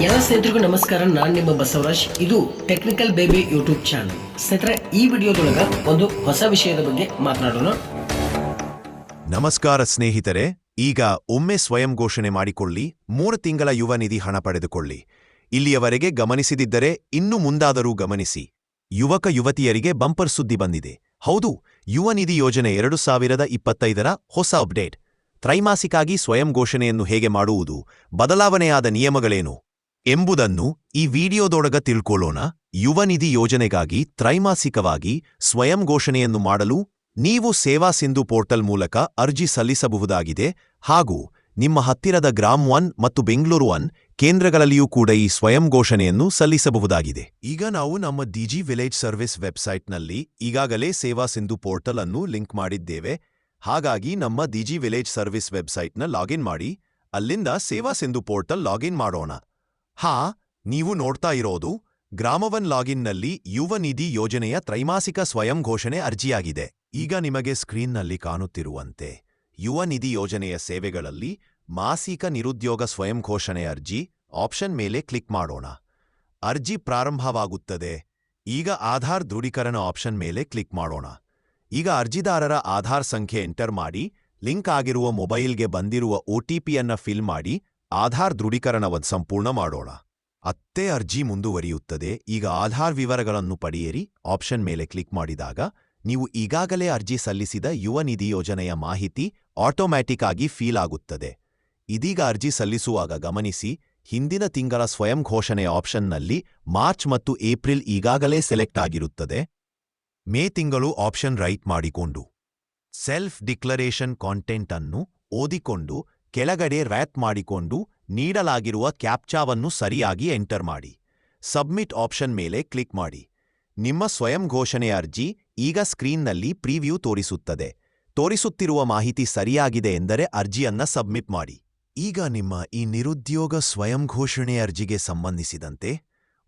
ಎಲ್ಲ ಸ್ನೇಹಿತರಿಗೂ ನಮಸ್ಕಾರ, ನಾನು ನಿಮ್ಮ ಬಸವರಾಜ್. ಇದು ಟೆಕ್ನಿಕಲ್ ಬೇಬಿ ಯೂಟ್ಯೂಬ್ ಚಾನಲ್ ಸ್ನೇಹಿತರೆ, ಈ ವಿಡಿಯೋದೊಳಗ ಒಂದು ಹೊಸ ವಿಷಯದ ಬಗ್ಗೆ ಮಾತನಾಡೋಣ. ನಮಸ್ಕಾರ ಸ್ನೇಹಿತರೆ, ಈಗ ಒಮ್ಮೆ ಸ್ವಯಂ ಘೋಷಣೆ ಮಾಡಿಕೊಳ್ಳಿ, ಮೂರು ತಿಂಗಳ ಯುವ ನಿಧಿ ಹಣ ಪಡೆದುಕೊಳ್ಳಿ. ಇಲ್ಲಿಯವರೆಗೆ ಗಮನಿಸಿದಿದ್ದರೆ ಇನ್ನು ಮುಂದಾದರೂ ಗಮನಿಸಿ. ಯುವಕ ಯುವತಿಯರಿಗೆ ಬಂಪರ್ ಸುದ್ದಿ ಬಂದಿದೆ. ಹೌದು, ಯುವ ನಿಧಿ ಯೋಜನೆ ಎರಡು ಸಾವಿರದ ಇಪ್ಪತ್ತೈದರ ಹೊಸ ಅಪ್ಡೇಟ್. ತ್ರೈಮಾಸಿಕಾಗಿ ಸ್ವಯಂ ಘೋಷಣೆಯನ್ನು ಹೇಗೆ ಮಾಡುವುದು, ಬದಲಾವಣೆಯಾದ ನಿಯಮಗಳೇನು? ಎಂಬುದನ್ನು ಈ ವಿಡಿಯೋದೊಳಗ ತಿಳ್ಕೊಳ್ಳೋಣ. ಯುವ ನಿಧಿ ಯೋಜನೆಗಾಗಿ ತ್ರೈಮಾಸಿಕವಾಗಿ ಸ್ವಯಂ ಘೋಷಣೆಯನ್ನು ಮಾಡಲು ನೀವು ಸೇವಾ ಸಿಂಧು ಪೋರ್ಟಲ್ ಮೂಲಕ ಅರ್ಜಿ ಸಲ್ಲಿಸಬಹುದಾಗಿದೆ. ಹಾಗೂ ನಿಮ್ಮ ಹತ್ತಿರದ ಗ್ರಾಮ್ ಒನ್ ಮತ್ತು ಬೆಂಗಳೂರು ಒನ್ ಕೇಂದ್ರಗಳಲ್ಲಿಯೂ ಕೂಡ ಈ ಸ್ವಯಂ ಘೋಷಣೆಯನ್ನು ಸಲ್ಲಿಸಬಹುದಾಗಿದೆ. ಈಗ ನಾವು ನಮ್ಮ ಡಿಜಿ ವಿಲೇಜ್ ಸರ್ವಿಸ್ ವೆಬ್ಸೈಟ್ನಲ್ಲಿ ಈಗಾಗಲೇ ಸೇವಾ ಸಿಂಧು ಪೋರ್ಟಲ್ ಅನ್ನು ಲಿಂಕ್ ಮಾಡಿದ್ದೇವೆ. ಹಾಗಾಗಿ ನಮ್ಮ ಡಿಜಿ ವಿಲೇಜ್ ಸರ್ವಿಸ್ ವೆಬ್ಸೈಟ್ನ ಲಾಗಿನ್ ಮಾಡಿ, ಅಲ್ಲಿಂದ ಸೇವಾ ಸಿಂಧು ಪೋರ್ಟಲ್ ಲಾಗಿನ್ ಮಾಡೋಣ. ಹಾ, ನೀವು ನೋಡ್ತಾ ಇರೋದು ಗ್ರಾಮವನ್ ಲಾಗಿನ್ನಲ್ಲಿ ಯುವ ನಿಧಿ ಯೋಜನೆಯ ತ್ರೈಮಾಸಿಕ ಸ್ವಯಂ ಘೋಷಣೆ ಅರ್ಜಿಯಾಗಿದೆ. ಈಗ ನಿಮಗೆ ಸ್ಕ್ರೀನ್ನಲ್ಲಿ ಕಾಣುತ್ತಿರುವಂತೆ ಯುವ ನಿಧಿ ಯೋಜನೆಯ ಸೇವೆಗಳಲ್ಲಿ ಮಾಸಿಕ ನಿರುದ್ಯೋಗ ಸ್ವಯಂ ಘೋಷಣೆ ಅರ್ಜಿ ಆಪ್ಷನ್ ಮೇಲೆ ಕ್ಲಿಕ್ ಮಾಡೋಣ. ಅರ್ಜಿ ಪ್ರಾರಂಭವಾಗುತ್ತದೆ. ಈಗ ಆಧಾರ್ ದೃಢೀಕರಣ ಆಪ್ಷನ್ ಮೇಲೆ ಕ್ಲಿಕ್ ಮಾಡೋಣ. ಈಗ ಅರ್ಜಿದಾರರ ಆಧಾರ್ ಸಂಖ್ಯೆ ಎಂಟರ್ ಮಾಡಿ ಲಿಂಕ್ ಆಗಿರುವ ಮೊಬೈಲ್ಗೆ ಬಂದಿರುವ ಒಟಿಪಿಯನ್ನ ಫಿಲ್ ಮಾಡಿ ಆಧಾರ್ ದೃಢೀಕರಣವದ್ ಸಂಪೂರ್ಣ ಮಾಡೋಣ. ಅತ್ತೆ ಅರ್ಜಿ ಮುಂದುವರಿಯುತ್ತದೆ. ಈಗ ಆಧಾರ್ ವಿವರಗಳನ್ನು ಪಡೆಯಿರಿ. ಆಪ್ಷನ್ ಮೇಲೆ ಕ್ಲಿಕ್ ಮಾಡಿದಾಗ ನೀವು ಈಗಾಗಲೇ ಅರ್ಜಿ ಸಲ್ಲಿಸಿದ ಯುವ ನಿಧಿ ಯೋಜನೆಯ ಮಾಹಿತಿ ಆಟೋಮ್ಯಾಟಿಕ್ ಆಗಿ ಫೀಲ್ ಆಗುತ್ತದೆ. ಇದೀಗ ಅರ್ಜಿ ಸಲ್ಲಿಸುವಾಗ ಗಮನಿಸಿ, ಹಿಂದಿನ ತಿಂಗಳ ಸ್ವಯಂ ಘೋಷಣೆಯ ಆಪ್ಷನ್ನಲ್ಲಿ ಮಾರ್ಚ್ ಮತ್ತು ಏಪ್ರಿಲ್ ಈಗಾಗಲೇ ಸೆಲೆಕ್ಟ್ ಆಗಿರುತ್ತದೆ. ಮೇ ತಿಂಗಳು ಆಪ್ಷನ್ ರೈಟ್ ಮಾಡಿಕೊಂಡು. ಸೆಲ್ಫ್ ಡಿಕ್ಲರೇಷನ್ ಕಾಂಟೆಂಟ್ ಅನ್ನು ಓದಿಕೊಂಡು ಕೆಳಗಡೆ ರ್ಯಾಪ್ ಮಾಡಿಕೊಂಡು ನೀಡಲಾಗಿರುವ ಕ್ಯಾಪ್ಚಾವನ್ನು ಸರಿಯಾಗಿ ಎಂಟರ್ ಮಾಡಿ. ಸಬ್ಮಿಟ್ ಆಪ್ಷನ್ ಮೇಲೆ ಕ್ಲಿಕ್ ಮಾಡಿ. ನಿಮ್ಮ ಸ್ವಯಂ ಘೋಷಣೆ ಅರ್ಜಿ ಈಗ ಸ್ಕ್ರೀನ್ನಲ್ಲಿ ಪ್ರಿವ್ಯೂ ತೋರಿಸುತ್ತದೆ. ತೋರಿಸುತ್ತಿರುವ ಮಾಹಿತಿ ಸರಿಯಾಗಿದೆ ಎಂದರೆ ಅರ್ಜಿಯನ್ನ ಸಬ್ಮಿಟ್ ಮಾಡಿ. ಈಗ ನಿಮ್ಮ ಈ ನಿರುದ್ಯೋಗ ಸ್ವಯಂ ಘೋಷಣೆ ಅರ್ಜಿಗೆ ಸಂಬಂಧಿಸಿದಂತೆ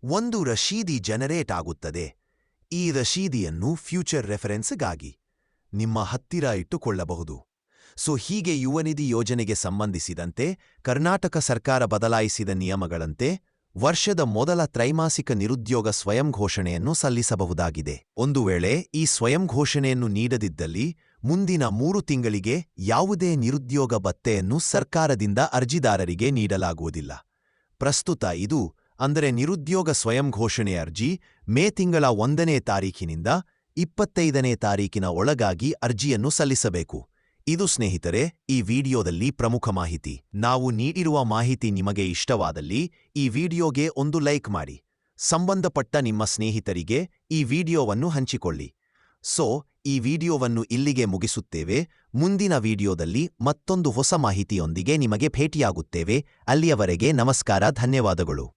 ಒಂದು ರಶೀದಿ ಜನರೇಟ್ ಆಗುತ್ತದೆ. ಈ ರಶೀದಿಯನ್ನು ಫ್ಯೂಚರ್ ರೆಫರೆನ್ಸ್ಗಾಗಿ ನಿಮ್ಮ ಹತ್ತಿರ ಇಟ್ಟುಕೊಳ್ಳಬಹುದು. ಸೊ ಹೀಗೆ ಯುವನಿಧಿ ಯೋಜನೆಗೆ ಸಂಬಂಧಿಸಿದಂತೆ ಕರ್ನಾಟಕ ಸರ್ಕಾರ ಬದಲಾಯಿಸಿದ ನಿಯಮಗಳಂತೆ ವರ್ಷದ ಮೊದಲ ತ್ರೈಮಾಸಿಕ ನಿರುದ್ಯೋಗ ಸ್ವಯಂ ಘೋಷಣೆಯನ್ನು ಸಲ್ಲಿಸಬಹುದಾಗಿದೆ. ಒಂದು ವೇಳೆ ಈ ಸ್ವಯಂ ಘೋಷಣೆಯನ್ನು ನೀಡದಿದ್ದಲ್ಲಿ ಮುಂದಿನ ಮೂರು ತಿಂಗಳಿಗೆ ಯಾವುದೇ ನಿರುದ್ಯೋಗ ಭತ್ತೆಯನ್ನು ಸರ್ಕಾರದಿಂದ ಅರ್ಜಿದಾರರಿಗೆ ನೀಡಲಾಗುವುದಿಲ್ಲ. ಪ್ರಸ್ತುತ ಇದು ಅಂದರೆ ನಿರುದ್ಯೋಗ ಸ್ವಯಂ ಘೋಷಣೆ ಅರ್ಜಿ ಮೇ ತಿಂಗಳ ಒಂದನೇ ತಾರೀಖಿನಿಂದ ಇಪ್ಪತ್ತೈದನೇ ತಾರೀಖಿನ ಒಳಗಾಗಿ ಅರ್ಜಿಯನ್ನು ಸಲ್ಲಿಸಬೇಕು. ಇದು ಸ್ನೇಹಿತರೆ, ಈ ವಿಡಿಯೋದಲ್ಲಿ ಪ್ರಮುಖ ಮಾಹಿತಿ. ನಾವು ನೀಡಿರುವ ಮಾಹಿತಿ ನಿಮಗೆ ಇಷ್ಟವಾದಲ್ಲಿ ಈ ವಿಡಿಯೋಗೆ ಒಂದು ಲೈಕ್ ಮಾಡಿ. ಸಂಬಂಧಪಟ್ಟ ನಿಮ್ಮ ಸ್ನೇಹಿತರಿಗೆ ಈ ವಿಡಿಯೋವನ್ನು ಹಂಚಿಕೊಳ್ಳಿ. ಸೊ, ಈ ವಿಡಿಯೋವನ್ನು ಇಲ್ಲಿಗೆ ಮುಗಿಸುತ್ತೇವೆ. ಮುಂದಿನ ವಿಡಿಯೋದಲ್ಲಿ ಮತ್ತೊಂದು ಹೊಸ ಮಾಹಿತಿಯೊಂದಿಗೆ ನಿಮಗೆ ಭೇಟಿಯಾಗುತ್ತೇವೆ. ಅಲ್ಲಿಯವರೆಗೆ ನಮಸ್ಕಾರ, ಧನ್ಯವಾದಗಳು.